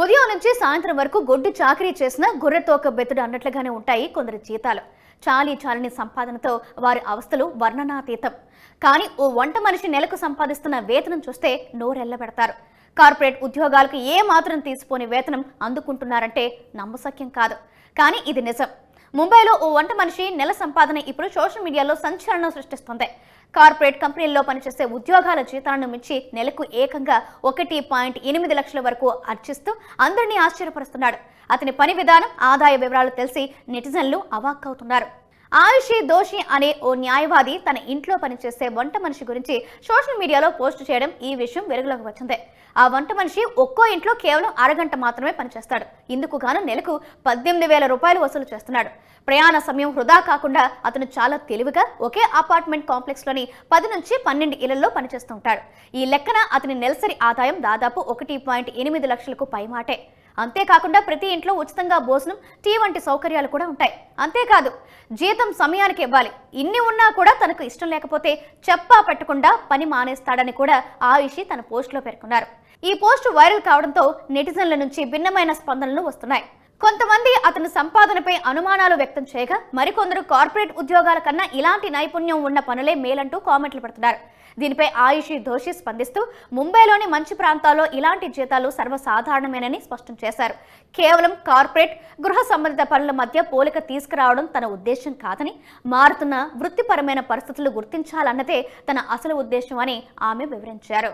ఉదయం నుంచి సాయంత్రం వరకు గొడ్డు చాకరీ చేసిన గొర్రెతోక బెత్తుడు అన్నట్లుగానే ఉంటాయి కొందరి జీతాలు. చాలీ చాలని సంపాదనతో వారి అవస్థలు వర్ణనాతీతం. కానీ ఓ వంట మనిషి నెలకు సంపాదిస్తున్న వేతనం చూస్తే నోరెల్లబెడతారు కార్పొరేట్ ఉద్యోగాలకు ఏ మాత్రం తీసిపోని వేతనం అందుకుంటున్నారంటే నమ్మశక్యం కాదు. కానీ ఇది నిజం. ముంబైలో ఓ వంట మనిషి నెల సంపాదన ఇప్పుడు సోషల్ మీడియాలో సంచలనం సృష్టిస్తుంది. కార్పొరేట్ కంపెనీల్లో పనిచేసే ఉద్యోగాల జీతాలను మించి నెలకు ఏకంగా ఒకటి పాయింట్ ఎనిమిది లక్షల వరకు అర్చిస్తూ అందరినీ ఆశ్చర్యపరుస్తున్నాడు. అతని పని విధానం ఆదాయ వివరాలు తెలిసి నెటిజన్లు అవాక్కవుతున్నారు. ఆయుషి దోషి అనే ఓ న్యాయవాది తన ఇంట్లో పనిచేసే వంట మనిషి గురించి సోషల్ మీడియాలో పోస్ట్ చేయడం ఈ విషయం వెలుగులోకి వచ్చింది. ఆ వంట మనిషి ఒక్కో ఇంట్లో కేవలం అరగంట మాత్రమే పనిచేస్తాడు. ఇందుకు గాను నెలకు పద్దెనిమిది వేల రూపాయలు వసూలు చేస్తున్నాడు. ప్రయాణ సమయం వృధా కాకుండా అతను చాలా తెలివిగా ఒకే అపార్ట్మెంట్ కాంప్లెక్స్లోని పది నుంచి పన్నెండు ఇళ్ళలో పనిచేస్తుంటాడు ఈ లెక్కన అతని నెలసరి ఆదాయం దాదాపు ఒకటి పాయింట్ ఎనిమిది లక్షలకు పైమాటే. అంతేకాకుండా ప్రతి ఇంట్లో ఉచితంగా భోజనం టీ వంటి సౌకర్యాలు కూడా ఉంటాయి. అంతేకాదు జీతం సమయానికి ఇవ్వాలి. ఇన్ని ఉన్నా కూడా తనకు ఇష్టం లేకపోతే చెప్పా పెట్టకుండా పని మానేస్తాడని కూడా ఆయుషి తన పోస్టులో పేర్కొన్నారు. ఈ పోస్ట్ వైరల్ కావడంతో నెటిజన్ల నుంచి భిన్నమైన స్పందనలు వస్తున్నాయి. కొంతమంది అతని సంపాదనపై అనుమానాలు వ్యక్తం చేయగా మరికొందరు కార్పొరేట్ ఉద్యోగాల కన్నా ఇలాంటి నైపుణ్యం ఉన్న పనులే మేలంటూ కామెంట్లు పెడుతున్నారు. దీనిపై ఆయుషి దోషి స్పందిస్తూ ముంబైలోని మంచి ప్రాంతాల్లో ఇలాంటి జీతాలు సర్వసాధారణమేనని స్పష్టం చేశారు. కేవలం కార్పొరేట్ గృహ సంబంధిత పనుల మధ్య పోలిక తీసుకురావడం తన ఉద్దేశం కాదని మారుతున్న వృత్తిపరమైన పరిస్థితులు గుర్తించాలన్నదే తన అసలు ఉద్దేశం అని ఆమె వివరించారు.